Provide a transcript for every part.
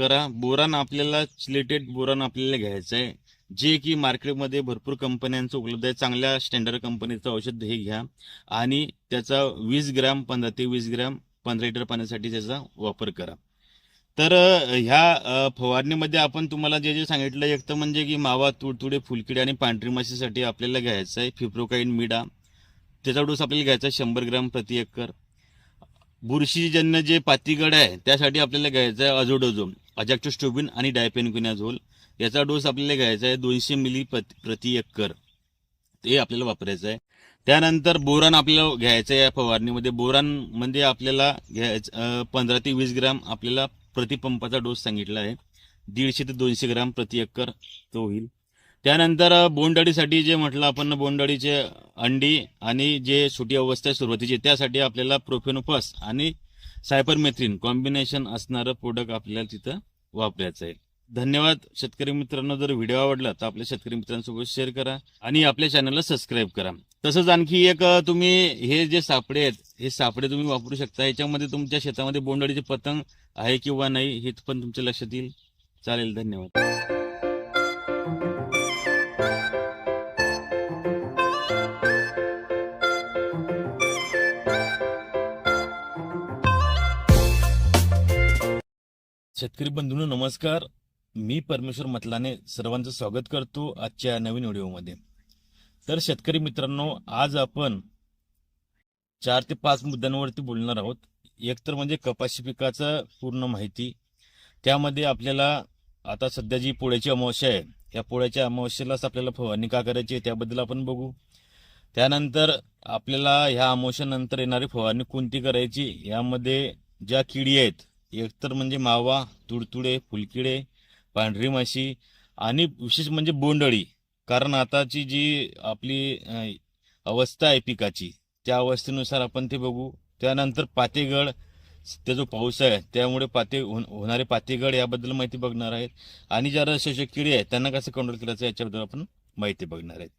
करा. बोरान आपल्याला chelated boron आपल्याला घ्यायचं आहे. जे की मार्केटमध्ये भरपूर कंपन्यांचं उपलब्ध आहे. चांगल्या स्टँडर्ड कंपनीचं औषध हे घ्या. आणि त्याचा वीस ग्रॅम पंधरा ते वीस ग्रॅम पंधरा लिटर पाण्यासाठी त्याचा वापर करा. तर ह्या फवारणीमध्ये आपण तुम्हाला जे जे सांगितलं एक तर म्हणजे की मावा तुडतुडे फुलकिडे आणि पांढरी माशीसाठी आपल्याला घ्यायचं आहे. फिप्रोकाईन मिडा. त्याचा डोस आपल्याला घ्यायचा आहे. शंभर ग्रॅम प्रति एकर. बुरशीजन्य जे पातीगड आहे त्यासाठी आपल्याला घ्यायचं आहे अजोडोजो अजॅक्टोस्टोबिन आणि डायपेनक्विनाझोल याचा डोस आपल्याला घ्यायचा आहे दोनशे मिली प्रति एकर. ते आपल्याला वापरायचं आहे. त्यानंतर बोरान आपल्याला घ्यायचं आहे या फवारणीमध्ये. बोरानमध्ये म्हणजे आपल्याला घ्यायचं पंधरा ते वीस ग्राम आपल्याला प्रतिपंपाचा डोस सांगितला आहे. दीडशे ते दोनशे ग्राम प्रति एकर तो होईल. त्यानंतर बोंडअळीसाठी जे म्हटलं आपण बोंडअळीचे अंडी आणि जे छोटी अवस्था आहे सुरुवातीची त्यासाठी आपल्याला प्रोफेनोफस आणि सायपरमेथ्रिन कॉम्बिनेशन असणारं प्रोडक्ट आपल्याला तिथं वापरायचा आहे. धन्यवाद. शेतकरी मित्रांनो जर व्हिडिओ आवडला तर आपल्या शेतकरी मित्रांसोबत शेअर करा आणि आपल्या चॅनलला सबस्क्राईब करा. तसंच आणखी एक तुम्ही हे जे सापडे आहेत हे सापडे तुम्ही वापरू शकता. याच्यामध्ये तुमच्या शेतामध्ये बोंडअळीचे पतंग आहे किंवा नाही हे पण तुमच्या लक्षात येईल. चालेल धन्यवाद. शेतकरी बंधूंनो नमस्कार. मी परमेश्वर मतलाने सर्वांचं स्वागत करतो आजच्या नवीन व्हिडिओमध्ये. तर शेतकरी मित्रांनो आज आपण चार ते पाच मुद्द्यांवरती बोलणार आहोत. एक तर म्हणजे कपाशी पिकाचं पूर्ण माहिती. त्यामध्ये आपल्याला आता सध्या जी पोळ्याची अमावस्या आहे या पोळ्याच्या अमावस्येलाच आपल्याला फवारणी का करायची आहे त्याबद्दल आपण बघू. त्यानंतर आपल्याला ह्या अमावस्यानंतर येणारी फवारणी कोणती करायची यामध्ये ज्या किडी आहेत एकतर म्हणजे मावा तुडतुडे फुलकिडे पांढरी माशी आणि विशेष म्हणजे बोंडअळी. कारण आताची जी आपली अवस्था आहे पिकाची त्या अवस्थेनुसार आपण ते बघू. त्यानंतर पातेगड त्या जो पाऊस आहे त्यामुळे पाते होणारे पातेगड याबद्दल माहिती बघणार आहेत. आणि ज्या रसशोषक किडी आहेत त्यांना कसं कंट्रोल करायचं याच्याबद्दल आपण माहिती बघणार आहेत.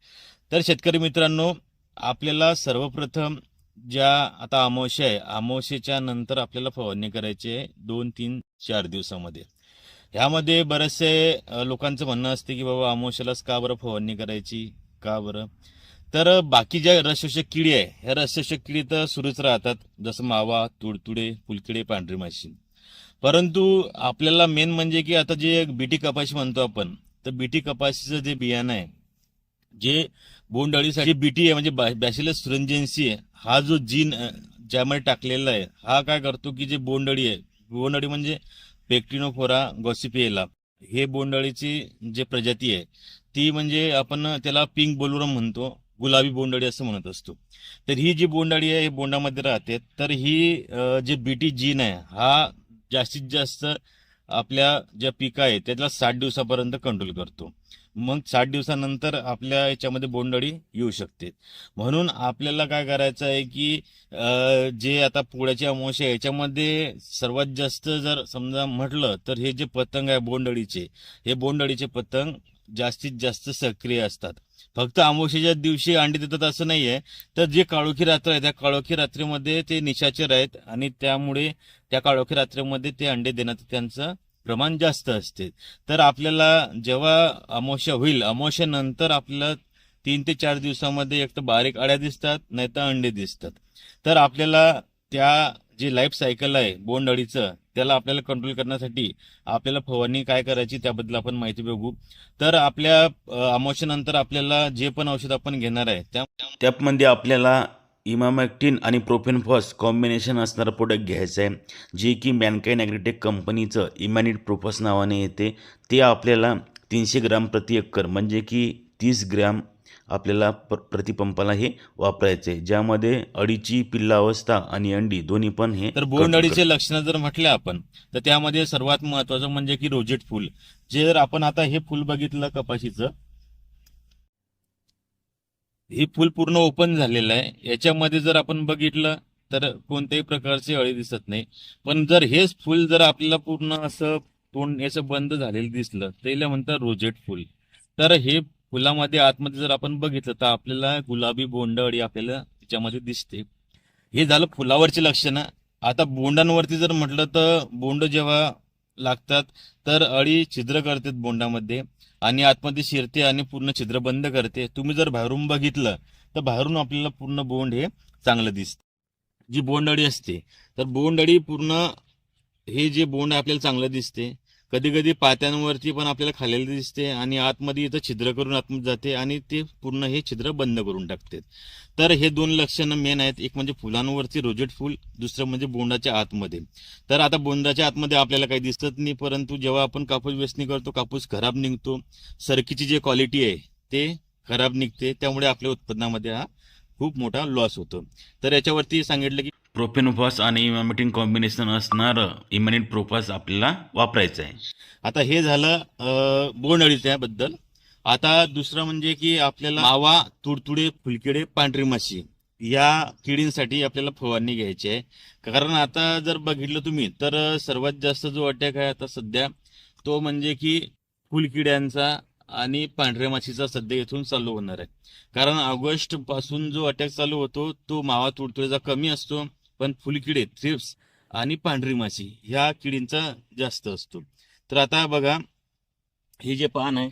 तर शेतकरी मित्रांनो आपल्याला सर्वप्रथम ज्या आता अमावस्या आहे अमावस्येच्या नंतर आपल्याला फवारणी करायची आहे दोन तीन चार दिवसामध्ये. ह्यामध्ये बरेचसे लोकांचं म्हणणं असते की बाबा अमावस्यालाच का बरं फवारणी करायची? का बरं? तर बाकी ज्या रसशोषक किडी आहे ह्या रसशोषक किडी तर सुरूच राहतात जसं मावा तुडतुडे फुलकिडे पांढरी माशी. परंतु आपल्याला मेन म्हणजे की आता जे बीटी कपाशी म्हणतो आपण तर बीटी कपाशीचं जे बियाणं आहे जे बोंडअळीसाठी बीटी आहे म्हणजे बॅसिलस सुरंजेन्सी आहे. हा जो जीन ज्यामध्ये टाकलेला आहे हा काय करतो की जे बोंडअळी आहे बोंडअळी म्हणजे पेक्टिनोफोरा गॉसिपिएला. हे बोंडअळीची जे प्रजाती आहे ती म्हणजे आपण त्याला पिंक बोलुरम म्हणतो गुलाबी बोंडअळी असं म्हणत असतो. तर ही जी बोंडअळी आहे हे बोंडामध्ये राहते. तर ही जे बीटी जीन आहे हा जास्तीत जास्त आपल्या ज्या पिका आहे त्याला साठ दिवसापर्यंत कंट्रोल करतो. मग साठ दिवसानंतर आपल्या याच्यामध्ये बोंडअळी येऊ शकते. म्हणून आपल्याला काय करायचं आहे की जे आता पोळ्याची अमावस्या आहे, याच्यामध्ये सर्वात जास्त जर समजा म्हटलं तर हे जे पतंग आहे बोंडअळीचे हे बोंडअळीचे पतंग जास्तीत जास्त सक्रिय असतात. फक्त अमावस्येच्या दिवशी अंडी देतात असं नाही आहे तर जे काळोखी रात्र आहे त्या काळोखी रात्रीमध्ये ते निशाचर आहेत आणि त्यामुळे त्या काळोखी रात्रीमध्ये ते अंडे देण्याचं त्यांचं प्रमाण जास्त असते. तर आपल्याला जेव्हा अमावस्या होईल अमावस्यानंतर आपल्याला तीन ते चार दिवसामध्ये एक तर बारीक अळ्या दिसतात नाही तर अंडे दिसतात. तर आपल्याला त्या जे लाईफ सायकल आहे बोंड अळीचं त्याला आपल्याला कंट्रोल करण्यासाठी आपल्याला फवारणी काय करायची त्याबद्दल आपण माहिती बघू. तर आपल्या अ, आपल्याला जे पण औषध आपण घेणार आहे त्या त्यामध्ये आपल्याला इमामॅक्टिन आणि प्रोफेनफॉस कॉम्बिनेशन असणारं प्रोडक्ट घ्यायचं आहे जे की मॅनकाईन ॲग्रीटेक कंपनीचं इमॅनिट प्रोफस नावाने येते. ते आपल्याला तीनशे ग्राम प्रति एकर म्हणजे की तीस ग्रॅम आपल्याला प प्रतिपंपाला हे वापरायचं आहे. ज्यामध्ये अडीची पिल्लावस्था आणि अंडी दोन्ही पण हे तर बोंड अळीचे लक्षणं जर म्हटले आपण तर त्यामध्ये सर्वात महत्वाचं म्हणजे की रोजेट फुल. जे जर आपण आता हे फुल बघितलं कपाशीचं हे फुल पूर्ण ओपन झालेलं आहे. याच्यामध्ये जर आपण बघितलं तर कोणत्याही प्रकारची अळी दिसत नाही. पण जर हेच फुल जर आपल्याला पूर्ण असं तोंड याचं बंद झालेलं दिसलं त्याला म्हणतात रोजेट फुल तर हे फुलामध्ये आतमध्ये जर आपण बघितलं तर आपल्याला गुलाबी बोंड अळी आपल्याला त्याच्यामध्ये दिसते. हे झालं फुलावरची लक्षणं. आता बोंडांवरती जर म्हटलं तर बोंड जेव्हा लागतात तर अळी छिद्र करतात बोंडामध्ये. आणि आतमध्ये शिरते आणि पूर्ण छिद्र बंद करते. तुम्ही जर बाहेरून बघितलं तर बाहेरून आपल्याला पूर्ण बोंड हे चांगलं दिसतं. जी बोंड अळी असते तर बोंड अळी पूर्ण हे जे बोंड आपल्याला चांगलं दिसते कधी कधी पात्यांवरती पण आपल्याला खाल्लेलं दिसते आणि आतमध्ये इथं छिद्र करून आतमध्ये जाते आणि ते पूर्ण हे छिद्र बंद करून टाकते. तर हे दोन लक्षणं मेन आहेत. एक म्हणजे फुलांवरती रोजेट फुल दुसरं म्हणजे बोंडाच्या आतमध्ये. तर आता बोंडाच्या आतमध्ये आपल्याला काही दिसत नाही परंतु जेव्हा आपण कापूस वेचणी करतो कापूस खराब निघतो सरकीची जी क्वालिटी आहे ते खराब निघते त्यामुळे आपल्या उत्पन्नामध्ये हा खूप मोठा लॉस होतो. तर याच्यावरती सांगितलं की प्रोपेनोफॉस आणि इमॅमेटिंग कॉम्बिनेशन असणारं इमॅनिट प्रोफॉस आपल्याला वापरायचं आहे आता हे झालं बोंड बोंडअळीच्या बद्दल आता दुसरं म्हणजे की आपल्याला मावा तुडतुडे फुलकिडे पांढरी माशी या किडींसाठी आपल्याला फवारणी घ्यायची आहे. कारण आता जर बघितलं तुम्ही तर सर्वात जास्त जो अटॅक आहे आता सध्या तो म्हणजे की फुलकिड्यांचा आणि पांढऱ्या माशीचा सध्या इथून चालू होणार आहे. कारण ऑगस्टपासून जो अटॅक चालू होतो तो मावा तुडतुडेचा कमी असतो. पण फुलकिडे थ्रिप्स आणि पांढरी माशी ह्या किडींचा जास्त असतो. तर आता बघा हे जे पान आहे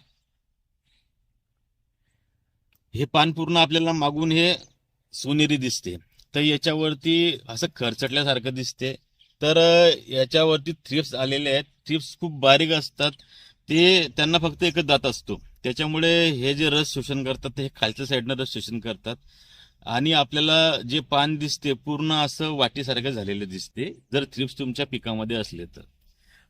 हे पान पूर्ण आपल्याला मागून हे सोनेरी दिसते. तर याच्यावरती असं खरचटल्यासारखं दिसते. तर याच्यावरती थ्रिप्स आलेले आहेत. थ्रिप्स खूप बारीक असतात. ते त्यांना फक्त एकच दात असतो. त्याच्यामुळे हे जे रस शोषण करतात ते हे खालच्या साईडनं रस शोषण करतात. आणि आपल्याला जे पान दिसते पूर्ण असं वाटीसारखं झालेलं दिसते जर थ्रिप्स तुमच्या पिकामध्ये असले तर.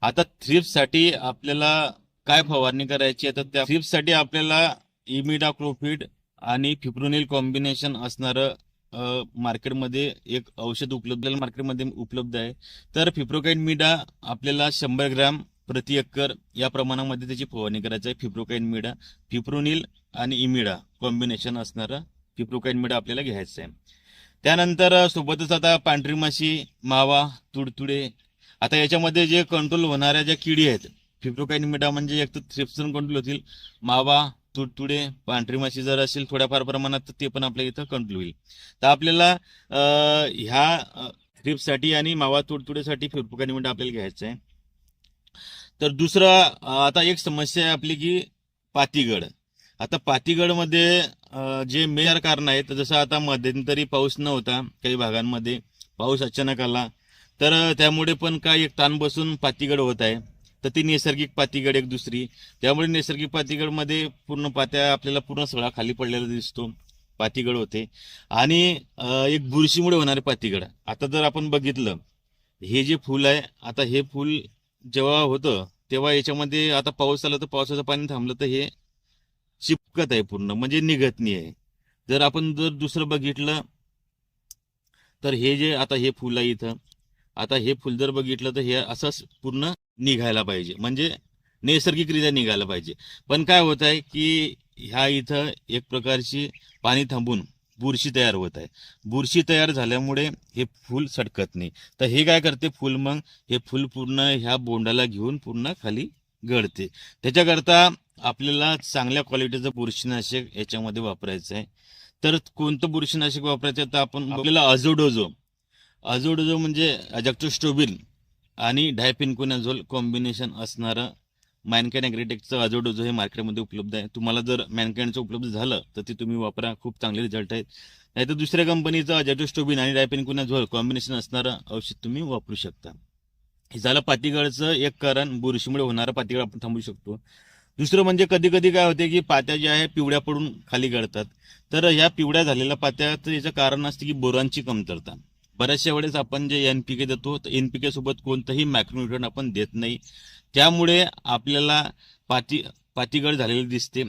आता थ्रिप्ससाठी आपल्याला काय फवारणी करायची? आहे तर त्या थ्रिप्ससाठी आपल्याला इमिडा क्लोफिड आणि फिप्रोनिल कॉम्बिनेशन असणारं मार्केटमध्ये एक औषध उपलब्ध मार्केटमध्ये उपलब्ध आहे. तर फिप्रोकाईन मिडा आपल्याला शंभर ग्रॅम प्रति एकर या प्रमाणामध्ये त्याची फवारणी करायची आहे. फिप्रोकाईन मिडा फिप्रोनिल आणि इमिडा कॉम्बिनेशन असणारं फिप्रोकाईन आपल्याला घ्यायचं आहे त्यानंतर सोबतच आता पांढरी माशी मावा तुडतुडे आता याच्यामध्ये जे कंट्रोल होणाऱ्या ज्या किडी आहेत फिप्रोकाईन मिडा म्हणजे एक तर थ्रिप्सन कंट्रोल होतील मावा तुडतुडे पांढरी माशी जर असेल थोड्याफार प्रमाणात तर ते पण आपल्या इथं कंट्रोल होईल. तर आपल्याला ह्या थ्रिप्ससाठी आणि मावा तुडतुडेसाठी फिप्रोकाईन मिठा आपल्याला घ्यायचं आहे तर दुसरं आता एक समस्या आहे आपली की पातीगड. आता पातीगडमध्ये जे मेजर कारण आहेत जसं आता मध्यंतरी पाऊस नव्हता काही भागांमध्ये पाऊस अचानक आला. तर त्यामुळे पण काय एक ताण बसून पातीगड होत आहे. तर ती नैसर्गिक पातीगड एक दुसरी. त्यामुळे नैसर्गिक पातीगडमध्ये पूर्ण पात्या आपल्याला पूर्ण सगळा खाली पडलेला दिसतो. पातीगड होते. आणि एक बुरशीमुळे होणारे पातीगड. आता जर आपण बघितलं हे जे फूल आहे आता हे फूल जेव्हा होतं तेव्हा याच्यामध्ये आता पाऊस आला तर पावसाचं पाणी थांबलं तर हे चिपकत आहे पूर्ण म्हणजे निघत नाही आहे. जर आपण जर दुसरं बघितलं तर हे जे आता हे फुल आहे इथं आता हे फुल जर बघितलं तर हे असंच पूर्ण निघायला पाहिजे. म्हणजे नैसर्गिकरित्या निघायला पाहिजे. पण काय होत आहे की ह्या इथं एक प्रकारची पाणी थांबून बुरशी तयार होत आहे. बुरशी तयार झाल्यामुळे हे फूल सटकत नाही. तर हे काय करते फूल मग? हे फूल पूर्ण ह्या बोंडाला घेऊन पूर्ण खाली गळते. त्याच्याकरता आपल्याला चांगल्या क्वालिटीचं बुरशीनाशक याच्यामध्ये वापरायचं आहे. तर कोणतं बुरशीनाशक वापरायचं तर आपण आपल्याला अझोडोझो अझोडोझो म्हणजे अजॅक्टोस्टोबिन आणि डायपिनकोनाझोल कॉम्बिनेशन असणारं मॅनकॅन ॲग्रीटेकचं अझोडोझो हे मार्केटमध्ये उपलब्ध आहे. तुम्हाला जर मॅनकॅनचं उपलब्ध झालं तर ते तुम्ही वापरा. खूप चांगले रिझल्ट आहेत. नाहीतर दुसऱ्या कंपनीचं अजॅक्टोस्टोबिन आणि डायपिनकोनाझोल कॉम्बिनेशन असणारं औषध तुम्ही वापरू शकता. हे झालं पातीगडचं एक कारण. बुरशीमुळे होणारं पातीगड आपण थांबू शकतो. दुसरं म्हणजे कधी कधी काय होते की पात्या ज्या आहे पिवळ्या पडून खाली गळतात. तर ह्या पिवळ्या झालेल्या पात्या तर याचं कारण असते की बोरांची कमतरता. बऱ्याचशा वेळेस आपण जे एन पी के देतो तर एन पी के सोबत कोणतंही मॅक्रोन्युट्रन आपण देत नाही. त्यामुळे आपल्याला पाती पातीगड झालेली दिसते.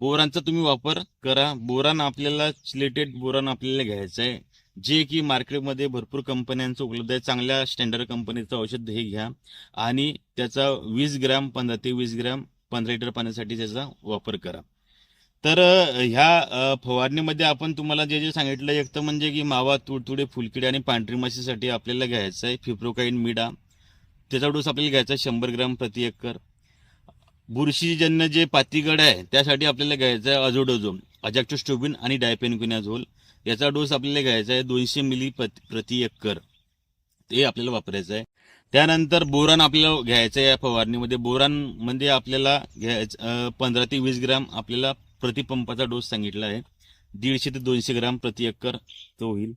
बोरांचा तुम्ही वापर करा. बोरान आपल्याला सिलेटेड बोरान आपल्याला घ्यायचं आहे जे की मार्केटमध्ये भरपूर कंपन्यांचं उपलब्ध आहे. चांगल्या स्टँडर्ड कंपनीचं औषध हे घ्या. आणि त्याचा वीस ग्रॅम पंधरा ते वीस ग्रॅम पंधरा लिटर पाण्यासाठी त्याचा वापर करा. तर ह्या फवारणीमध्ये आपण तुम्हाला जे जे सांगितलं एक तर म्हणजे की मावा तुडतुडे फुलकिडे आणि पांढरी माशीसाठी आपल्याला घ्यायचं आहे फिप्रोकाईन मिडा. त्याचा डोस आपल्याला घ्यायचा आहे शंभर ग्रॅम प्रति एकर. बुरशीजन्य जे पातीगड आहे त्यासाठी आपल्याला घ्यायचं आहे अझोडोझोम अजॅक्टोस्टोबिन आणि डायपेनक्विनाझोल याचा डोस आपल्याला घ्यायचा आहे दोनशे मिली प्रति एकर. ते आपल्याला वापरायचं आहे. त्यानंतर बोरान आपल्याला घ्यायचं आहे या फवारणीमध्ये. बोरान म्हणजे आपल्याला घ्यायचं पंधरा ते वीस ग्राम आपल्याला प्रतिपंपाचा डोस सांगितला आहे. दीडशे ते दोनशे ग्राम प्रति एकर तो होईल.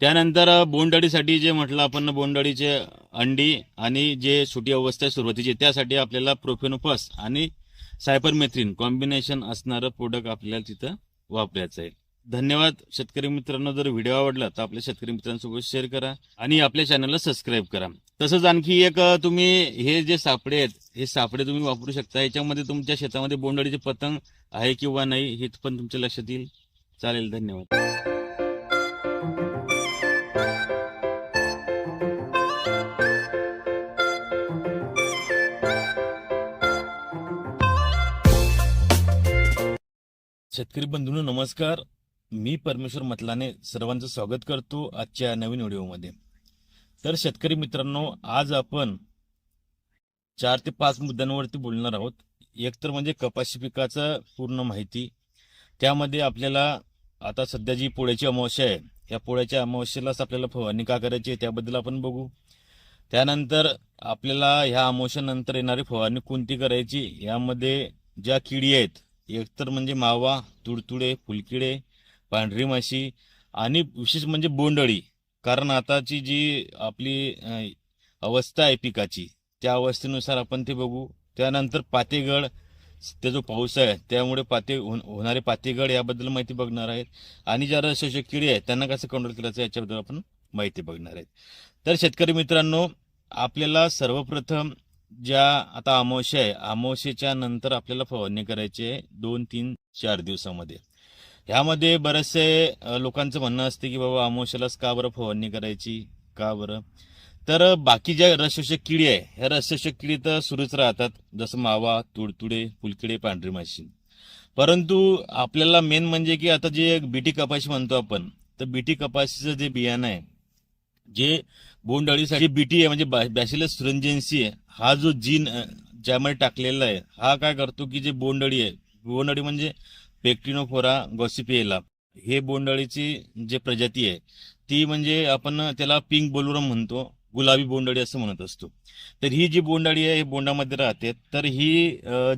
त्यानंतर बोंडअळीसाठी जे म्हटलं आपण बोंडअळीचे अंडी आणि जे सुटी अवस्था आहे सुरुवातीची त्यासाठी आपल्याला प्रोफेनोफस आणि सायपरमेथ्रिन कॉम्बिनेशन असणारं प्रोडक्ट आपल्याला तिथं वापरायचं आहे. धन्यवाद. शेतकरी मित्रांनो जर व्हिडिओ आवडला तर आपल्या शेतकरी मित्रांसोबत शेअर करा आणि आपल्या चॅनलला सबस्क्राईब करा. तसंच आणखी एक तुम्ही हे जे सापडे आहेत हे सापडे तुम्ही वापरू शकता. याच्यामध्ये तुमच्या शेतामध्ये बोंडअळीचे पतंग आहे किंवा नाही हे पण तुमच्या लक्षात येईल. चालेल धन्यवाद. शेतकरी बंधूंनो नमस्कार. मी परमेश्वर मतलाने सर्वांचं स्वागत करतो आजच्या नवीन व्हिडिओमध्ये. तर शेतकरी मित्रांनो आज आपण चार ते पाच मुद्द्यांवरती बोलणार आहोत. एक तर म्हणजे कपाशी पिकाचं पूर्ण माहिती. त्यामध्ये आपल्याला आता सध्या जी पोळ्याची अमावस्या आहे या पोळ्याच्या अमावस्येलाच आपल्याला फवारणी का करायची आहे त्याबद्दल आपण बघू. त्यानंतर आपल्याला ह्या अमावस्यानंतर येणारी फवारणी कोणती करायची यामध्ये ज्या किडी आहेत एक तर म्हणजे मावा तुडतुडे फुलकिडे पांढरी माशी आणि विशेष म्हणजे बोंडअळी. कारण आताची जी आपली अवस्था आहे पिकाची त्या अवस्थेनुसार आपण ते बघू. त्यानंतर पातेगड ते जो पाऊस आहे त्यामुळे पाते होणारे पातेगड याबद्दल माहिती बघणार आहेत. आणि ज्या रसशोषक किडी आहेत त्यांना कसं कंट्रोल करायचं याच्याबद्दल आपण माहिती बघणार आहेत. तर शेतकरी मित्रांनो आपल्याला सर्वप्रथम ज्या आता अमावस्या आहे अमावस्येच्या नंतर आपल्याला फवारणी करायची आहे दोन तीन चार दिवसामध्ये. ह्यामध्ये बरेचसे लोकांचं म्हणणं असते की बाबा अमावस्यालाच का बरं फवारणी करायची? का बरं? तर बाकी ज्या रसशोषक किडी आहे ह्या रसशोषक किडी तर सुरूच राहतात. जसं मावा तुडतुडे फुलकिडे पांढरी माशी. परंतु आपल्याला मेन म्हणजे की आता जे बीटी कपाशी म्हणतो आपण तर बीटी कपाशीचं जे बियाणं आहे जे बोंडअळीसाठी बीटी आहे म्हणजे बॅसिलस सुरंजेन्सी आहे हा जो जीन ज्यामध्ये टाकलेला आहे हा काय करतो की जे बोंडअळी आहे बोंडअळी म्हणजे पेक्टिनोफोरा गॉसिपिएला हे बोंडाळीची जे प्रजाती आहे ती म्हणजे आपण त्याला पिंक बोलुरम म्हणतो गुलाबी बोंडाळी असं म्हणत असतो. तर ही जी बोंडाळी आहे हे बोंडामध्ये राहते. तर ही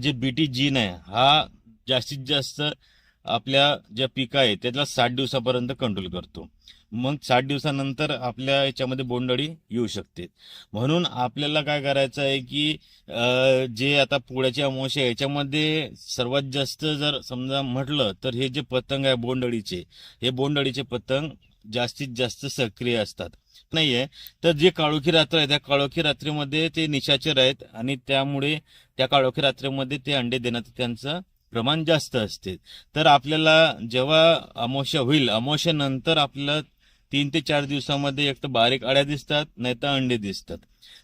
जे बीटी जीन आहे हा जास्तीत जास्त आपल्या ज्या पिका आहे त्याला साठ दिवसापर्यंत कंट्रोल करतो. मग साठ दिवसानंतर आपल्या याच्यामध्ये बोंडअळी येऊ शकते. म्हणून आपल्याला काय करायचं आहे की जे आता पोळ्याची अमावस्या आहे याच्यामध्ये सर्वात जास्त जर समजा म्हटलं तर हे जे पतंग आहे बोंडअळीचे हे बोंडअळीचे पतंग जास्तीत जास्त सक्रिय असतात. नाहीये? तर जे काळोखी रात्र आहे त्या काळोखी रात्रीमध्ये ते निशाचर आहेत आणि त्यामुळे त्या काळोखी रात्रीमध्ये ते अंडे देण्याचं त्यांचं प्रमाण जास्त असते. तर आपल्याला जेव्हा अमावस्या होईल अमावस्यानंतर आपल्याला तीन ते चार दिवसामध्ये एक तर बारीक अळ्या दिसतात नाही तर अंडे दिसतात.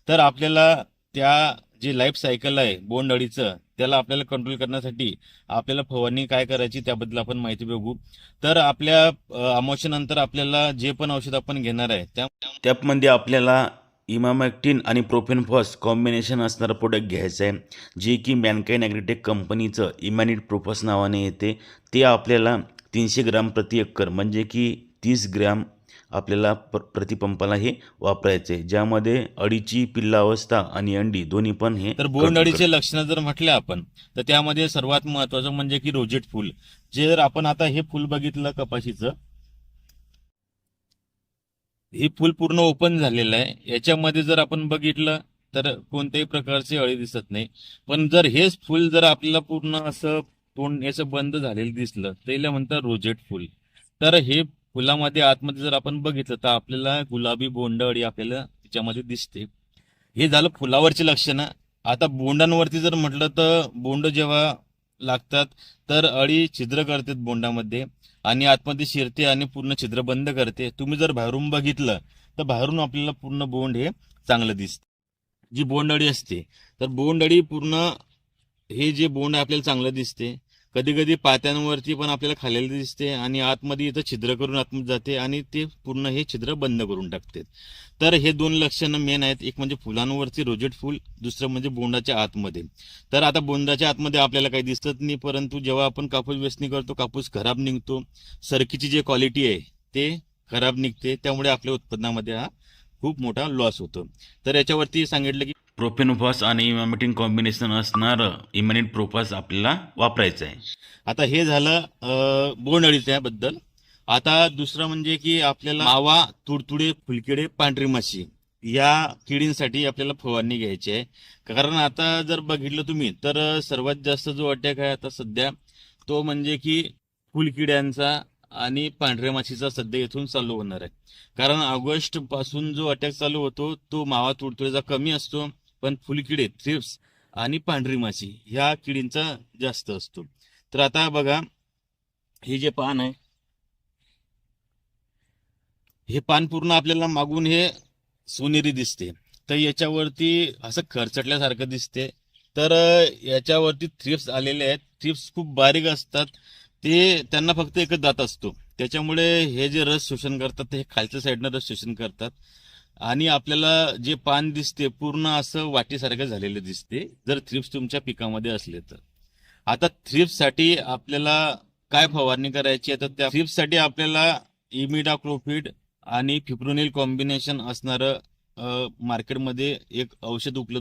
तर आपल्याला त्या जे लाईफ सायकल आहे बोंड अळीचं त्याला आपल्याला कंट्रोल करण्यासाठी आपल्याला फवारणी काय करायची त्याबद्दल आपण माहिती बघू. तर आपल्या अमोशनंतर आपल्याला जे पण औषध आपण घेणार आहे त्या त्यामध्ये आपल्याला इमामॅक्टिन आणि प्रोफेनफॉस कॉम्बिनेशन असणारं प्रोडक्ट घ्यायचं आहे जे की मॅनकाईन ॲग्रीटेक कंपनीचं इमॅनिट प्रोफॉस नावाने येते. ते आपल्याला तीनशे ग्राम प्रति एकर म्हणजे की तीस ग्रॅम आपल्याला प्र प्रतिपंपाला हे वापरायचं. ज्यामध्ये अडीची पिल्लावस्था आणि अंडी दोन्ही पण हे तर बोंडअळीचे लक्षणं जर म्हटले आपण तर त्यामध्ये सर्वात महत्वाचं म्हणजे की रोजेट फुल. जे जर आपण आता हे फुल बघितलं कपाशीचं हे फुल पूर्ण ओपन झालेलं आहे. याच्यामध्ये जर आपण बघितलं तर कोणत्याही प्रकारची अळी दिसत नाही. पण जर हेच फुल जर आपल्याला पूर्ण असं तोंड याचं बंद झालेलं दिसलं तर याला म्हणतात रोजेट फुल. तर हे फुलामध्ये आतमध्ये जर आपण बघितलं तर आपल्याला गुलाबी बोंड अळी आपल्याला त्याच्यामध्ये दिसते. हे झालं फुलावरची लक्षणं आता बोंडांवरती जर म्हटलं तर बोंड जेव्हा लागतात तर अळी छिद्र करते बोंडामध्ये आणि आतमध्ये शिरते आणि पूर्ण छिद्र बंद करते. तुम्ही जर बाहेरून बघितलं तर बाहेरून आपल्याला पूर्ण बोंड हे चांगलं दिसते. जी बोंडअळी असते तर बोंडअळी पूर्ण हे जे बोंड आहे आपल्याला चांगलं दिसते कधी कधी पात्यांवरती पण आपल्याला खाल्लेलं दिसते आणि आतमध्ये इथं छिद्र करून आतमध्ये जाते आणि ते पूर्ण हे छिद्र बंद करून टाकते. तर हे दोन लक्षणं मेन आहेत. एक म्हणजे फुलांवरती रोजेट फुल दुसरं म्हणजे बोंडाच्या आतमध्ये. तर आता बोंडाच्या आतमध्ये आपल्याला काही दिसत नाही परंतु जेव्हा आपण कापूस वेचणी करतो कापूस खराब निघतो सरकीची जी क्वालिटी आहे ते खराब निघते त्यामुळे आपल्या उत्पन्नामध्ये हा खूप मोठा लॉस होतो. तर याच्यावरती सांगितलं की प्रोपेनोफॉस आणि इमामेक्टिन कॉम्बिनेशन असणारं इमॅनिट प्रोफॉस आपल्याला वापरायचं आहे. आता हे झालं अ, बोंडअळीच्याबद्दल आता दुसरं म्हणजे की आपल्याला मावा तुडतुडे फुलकिडे पांढरी माशी या किडींसाठी आपल्याला फवारणी घ्यायची आहे. कारण आता जर बघितलं तुम्ही तर सर्वात जास्त जो अटॅक आहे आता सध्या तो म्हणजे की फुलकिड्यांचा आणि पांढऱ्या माशीचा सध्या इथून चालू होणार आहे. कारण ऑगस्टपासून जो अटॅक चालू होतो तो मावा तुडतुड्याचा कमी असतो. पण फुलकिडे थ्रिप्स आणि पांढरी माशी ह्या किडींचा जास्त असतो. तर आता बघा हे जे पान आहे हे पान पूर्ण आपल्याला मागून हे सोनेरी दिसते. तर याच्यावरती असं खरचटल्यासारखं दिसते. तर याच्यावरती थ्रिप्स आलेले आहेत. थ्रिप्स खूप बारीक असतात. ते त्यांना फक्त एकच दात असतो. त्याच्यामुळे हे जे रस शोषण करतात ते खालच्या साईडनं रस शोषण करतात. आणि आपल्याला जे पान दिसते पूर्ण असं वाटीसारखं झालेलं दिसते जर थ्रिप्स तुमच्या पिकामध्ये असले तर. आता थ्रिप्ससाठी आपल्याला काय फवारणी करायची? आहे तर त्या थ्रिप्ससाठी आपल्याला इमिडाक्लोफिड आणि फिप्रोनिल कॉम्बिनेशन असणारं मार्केटमध्ये एक औषध उपलब्ध